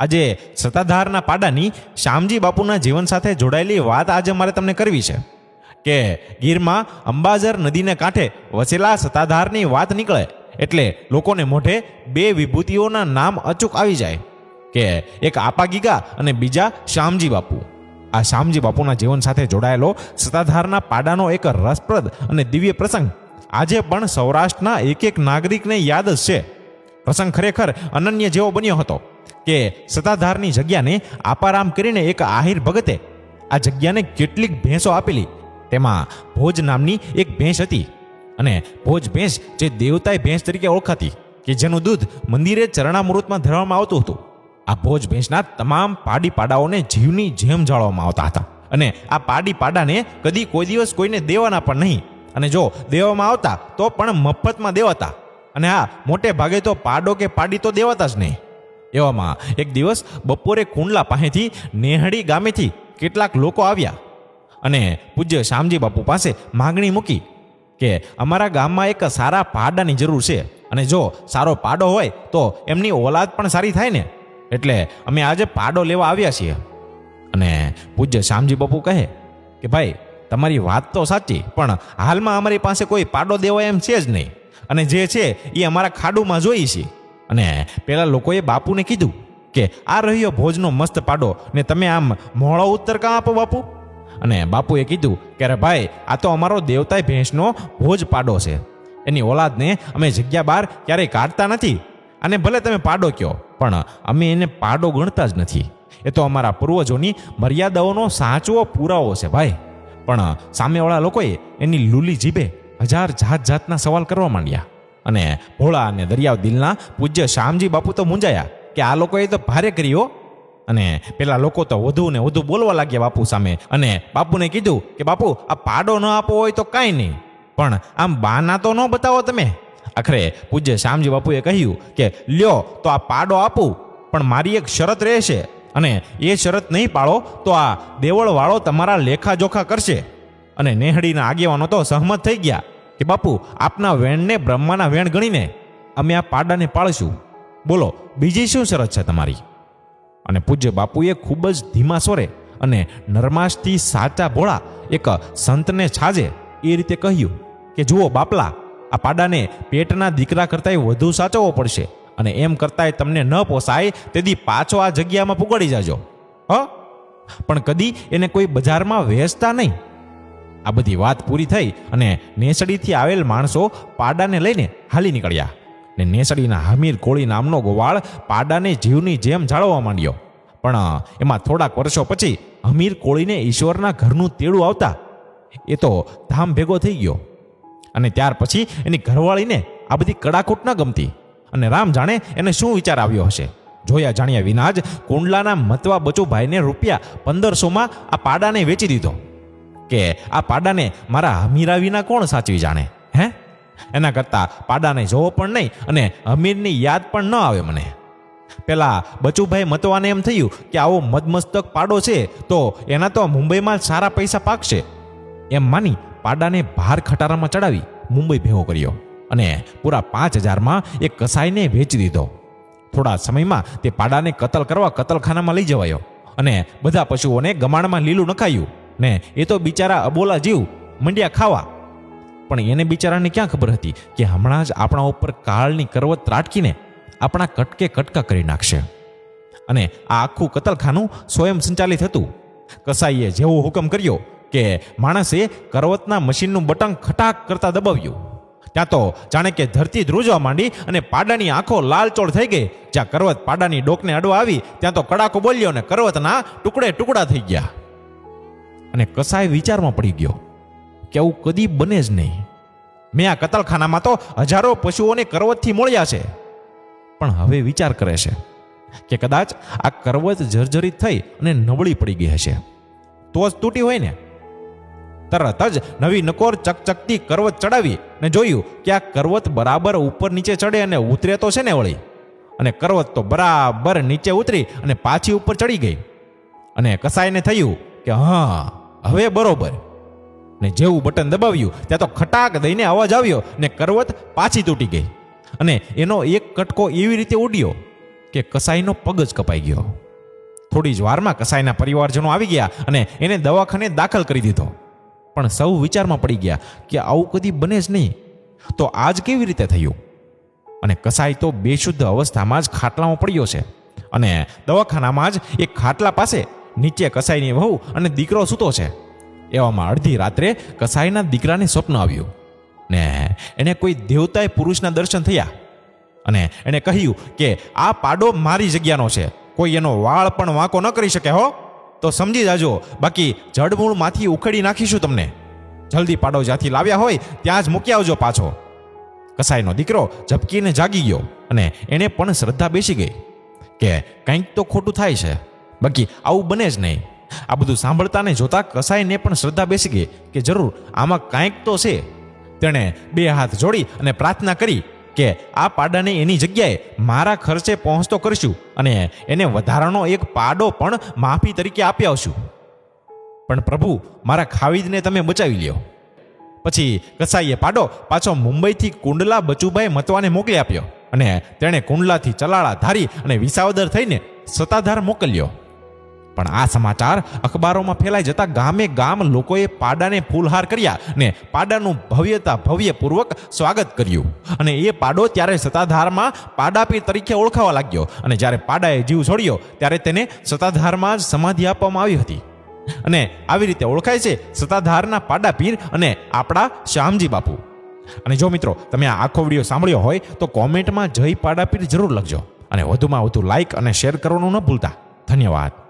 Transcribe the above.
આજે સત્તાધારના પાડાની શ્યામજી બાપુના જીવન સાથે જોડાયેલી વાત આજે મારે તમને કરવી છે. કે ગીરમાં અંબાઝર નદીને કાંઠે વસેલા સત્તાધારની વાત નીકળે એટલે લોકોને મોઢે બે વિભૂતિઓના નામ અચૂક આવી જાય. કે એક આપા ગીગા અને બીજા શ્યામજી બાપુ. આ શ્યામજી બાપુના જીવન સાથે જોડાયેલો સત્તાધારના પાડાનો એક રસપ્રદ અને દિવ્ય પ્રસંગ આજે પણ સૌરાષ્ટ્રના એક એક નાગરિકને યાદ જ છે. પ્રસંગ ખરેખર અનન્ય જેવો બન્યો હતો. કે સત્તાધારની જગ્યાને આપારામ કરીને એક આહિર ભગતે આ જગ્યાને કેટલીક ભેંસો આપેલી. તેમાં ભોજ નામની એક ભેંસ હતી અને ભોજ ભેંસ જે દેવતાય ભેંસ તરીકે ઓળખાતી કે જેનું દૂધ મંદિરે ચરણામૃતમાં ધરવામાં આવતું હતું. આ ભોજ ભેંસના તમામ પાડી પાડાઓને જીવની જેમ જાળવવામાં આવતા હતા. અને આ પાડી પાડાને કદી કોઈ દિવસ કોઈને દેવાના પણ નહીં. અને જો દેવામાં આવતા તો પણ મફતમાં દેવાતા. અને હા, મોટે ભાગે તો પાડો કે પાડી તો દેવાતા જ નહીં. એવામાં એક દિવસ બપોરે કુંડલા પાસેથી નેહડી ગામેથી કેટલાક લોકો આવ્યા અને પૂજ્ય શ્યામજી બાપુ પાસે માગણી મૂકી કે અમારા ગામમાં એક સારા પાડાની જરૂર છે અને જો સારો પાડો હોય તો એમની ઓલાદ પણ સારી થાય ને. એટલે અમે આજે પાડો લેવા આવ્યા છીએ. અને પૂજ્ય શ્યામજી બાપુ કહે કે ભાઈ, તમારી વાત તો સાચી, પણ હાલમાં અમારી પાસે કોઈ પાડો દેવાય એમ છે જ નહીં. અને જે છે એ અમારા ખાડુમાં જોઈએ છે. અને પેલા લોકોએ બાપુને કીધું કે, આ રહ્યો ભોજનો મસ્ત પાડો ને તમે આમ મોળો ઉત્તર કાં આપો બાપુ? અને બાપુએ કીધું કે, અરે ભાઈ, આ તો અમારો દેવતાય ભેંસનો ભોજ પાડો છે. એની ઓલાદને અમે જગ્યા બહાર ક્યારેય કાઢતા નથી. અને ભલે તમે પાડો કયો, પણ અમે એને પાડો ગણતા જ નથી. એ તો અમારા પૂર્વજોની મર્યાદાઓનો સાચવો પુરાવો છે ભાઈ. પણ સામેવાળા લોકોએ એની લૂલી જીભે હજાર જાત જાતના સવાલ કરવા માંડ્યા. અને ભોળા અને દરિયાવ દિલના પૂજ્ય શ્યામજી બાપુ તો મૂંઝાયા કે આ લોકોએ તો ભારે કર્યો અને પેલા લોકો તો વધુ ને વધુ બોલવા લાગ્યા બાપુ સામે. અને બાપુને કીધું કે બાપુ, આ પાડો ન આપવો હોય તો કાંઈ નહીં. પણ આમ બાના તો ન બતાવો તમે. આખરે પૂજ્ય શ્યામજી બાપુએ કહ્યું કે, લ્યો, તો આ પાડો આપું, પણ મારી એક શરત રહેશે. અને એ શરત નહીં પાળો તો આ દેવળવાળો તમારા લેખાજોખા કરશે. અને નેહડીના આગેવાનો તો સહમત થઈ ગયા. કે બાપુ, આપના વેણને બ્રહ્માના વેણ ગણીને અમે આ પાડાને પાળશું. બોલો, બીજી શું શરત છે તમારી? અને પૂજ્ય બાપુએ ખૂબ જ ધીમા સ્વરે અને નરમાશથી સાચા ભોળા એક સંતને છાજે એ રીતે કહ્યું કે, જુઓ બાપલા, આ પાડાને પેટના દીકરા કરતાંય વધુ સાચવવો પડશે અને એમ કરતાંય તમને ન પોસાય તેથી પાછો આ જગ્યામાં પુગાડી જાજો. હ? પણ કદી એને કોઈ બજારમાં વેચતા નહીં? આ બધી વાત પૂરી થઈ અને નેસડીથી આવેલ માણસો પાડાને લઈને હાલી નીકળ્યા. ને નેસડીના હમીર કોળી નામનો ગોવાળ પાડાને જીવની જેમ જાળવવા માંડ્યો. પણ એમાં થોડાક વર્ષો પછી હમીર કોળીને ઈશ્વરના ઘરનું તેડું આવતા એ તો ધામ ભેગો થઈ ગયો. અને ત્યાર પછી એની ઘરવાળીને આ બધી કડાકૂટ ન ગમતી. અને રામ જાણે એને શું વિચાર આવ્યો હશે? જોયા જાણ્યા વિના જ કુંડલાના મતવા બચુભાઈને રૂપિયા પંદરસોમાં આ પાડાને વેચી દીધો. કે આ પાડાને મારા હમીરા વિના કોણ સાચવી જાણે? હે? એના કરતાં પાડાને જોવો પણ નહીં અને હમીરની યાદ પણ ન આવે મને. પેલા બચુભાઈ મતવાને એમ થયું કે આવો મદમસ્તક પાડો છે, તો એના તો મુંબઈમાં સારા પૈસા પાકશે. એમ માની પાડાને ભાર ખટારામાં ચડાવી મુંબઈ ભેગો કર્યો અને પૂરા પાંચ હજારમાં એ કસાઈને વેચી દીધો. થોડા સમયમાં તે પાડાને કતલ કરવા કતલખાનામાં લઈ જવાયો અને બધા પશુઓને ગમાણમાં લીલું નખાયું. ને એ તો બિચારા અબોલા જીવ, મંડ્યા ખાવા. પણ એને બિચારાને ક્યાં ખબર હતી કે હમણાં જ આપણા ઉપર કાળની કરવત ત્રાટકીને આપણા કટકે કટકા કરી નાખશે. અને આ આખું કતલખાનું સ્વયં સંચાલિત હતું. કસાઈએ જેવો હુકમ કર્યો કે માણસે કરવતના મશીનનું બટન ખટાક કરતા દબાવ્યું. ત્યાં તો જાણે કે ધરતી ધ્રુજવા માંડી અને પાડાની આંખો લાલચોળ થઈ ગઈ. જ્યાં કરવત પાડાની ડોકને અડવા આવી, ત્યાં તો કડાકો બોલ્યો અને કરવતના ટુકડે ટુકડા થઈ ગયા. અને કસાય વિચારમાં પડી ગયો કે આવું કદી બને જ નહીં. મેં આ કતલખાનામાં તો હજારો પશુઓને કરવતથી મળ્યા છે. પણ હવે વિચાર કરે છે કે કદાચ આ કરવત જર્જરિત થઈ અને નબળી પડી ગઈ હશે. તો જ તૂટી હોય ને. તરત જ નવી નકોર ચકચકતી કરવત ચડાવી ને જોયું કે આ કરવત બરાબર ઉપર નીચે ચડે અને ઉતરે તો છે ને વળી. અને કરવત તો બરાબર નીચે ઉતરી અને પાછી ઉપર ચડી ગઈ. અને કસાઈને થયું કે હા હવે બરોબર. ને જેવું બટન દબાવ્યું, ત્યાં તો ખટાક દઈને અવાજ આવ્યો ને કરવત પાછી તૂટી ગઈ. અને એનો એક કટકો એવી રીતે ઉડ્યો કે કસાઈનો પગ જ કપાઈ ગયો. થોડી જ વારમાં કસાઈના પરિવારજનો આવી ગયા અને એને દવાખાને દાખલ કરી દીધો. પણ સૌ વિચારમાં પડી ગયા કે આવું કદી બને જ નહીં. તો આજ કેવી રીતે થયું? અને કસાઈ તો બેશુદ્ધ અવસ્થામાં જ ખાટલામાં પડ્યો છે. અને દવાખાનામાં જ એક ખાટલા પાસે નીચે કસાઈની વહુ અને દીકરો સૂતો છે. એવામાં અડધી રાત્રે કસાઈના દીકરાને સ્વપ્ન આવ્યું. ને એને કોઈ દેવતાએ પુરુષના દર્શન થયા. અને એણે કહ્યું કે, આ પાડો મારી જગ્યાનો છે. કોઈ એનો વાળ પણ વાંકો ન કરી શકે, હો. તો સમજી જાજો, બાકી જડમૂળમાંથી ઉખેડી નાખીશું તમને. જલ્દી પાડો જ્યાંથી લાવ્યા હોય, ત્યાં જ મૂકી આવજો પાછો. કસાઈનો દીકરો ઝબકીને જાગી ગયો અને એને પણ શ્રદ્ધા બેસી ગઈ. કે, કંઈક તો ખોટું થાય છે. બાકી આવું બને જ નહીં. આ બધું સાંભળતા ને જોતા કસાઈને પણ શ્રદ્ધા બેસી ગઈ કે જરૂર આમાં કાંઈક તો છે. તેણે બે હાથ જોડી અને પ્રાર્થના કરી કે આ પાડાને એની જગ્યાએ મારા ખર્ચે પહોંચતો કરીશું અને એને વધારાનો એક પાડો પણ માફી તરીકે આપી આવશું. પણ પ્રભુ, મારા ખાવીદને તમે બચાવી લ્યો. પછી કસાઈએ પાડો પાછો મુંબઈથી કુંડલા બચુભાઈ મતવાને મોકલી આપ્યો અને તેણે કુંડલાથી ચલાળા ધારી અને વિસાવદર થઈને સત્તાધાર મોકલ્યો. પણ આ સમાચાર અખબારોમાં ફેલાઈ જતા ગામે ગામ લોકોએ પાડાને ફૂલહાર કર્યા ને પાડાનું ભવ્યતા ભવ્યપૂર્વક સ્વાગત કર્યું. અને એ પાડો ત્યારે સત્તાધારમાં પાડાપીર તરીકે ઓળખાવા લાગ્યો અને જ્યારે પાડાએ જીવ છોડ્યો ત્યારે તેને સત્તાધારમાં જ સમાધિ આપવામાં આવી હતી. અને આવી રીતે ઓળખાય છે સત્તાધારના પાડાપીર અને આપણા શ્યામજી બાપુ. અને જો મિત્રો તમે આ આખો વીડિયો સાંભળ્યો હોય તો કોમેન્ટમાં જય પાડાપીર જરૂર લખજો. અને વધુમાં વધુ લાઇક અને શેર કરવાનું ન ભૂલતા. ધન્યવાદ.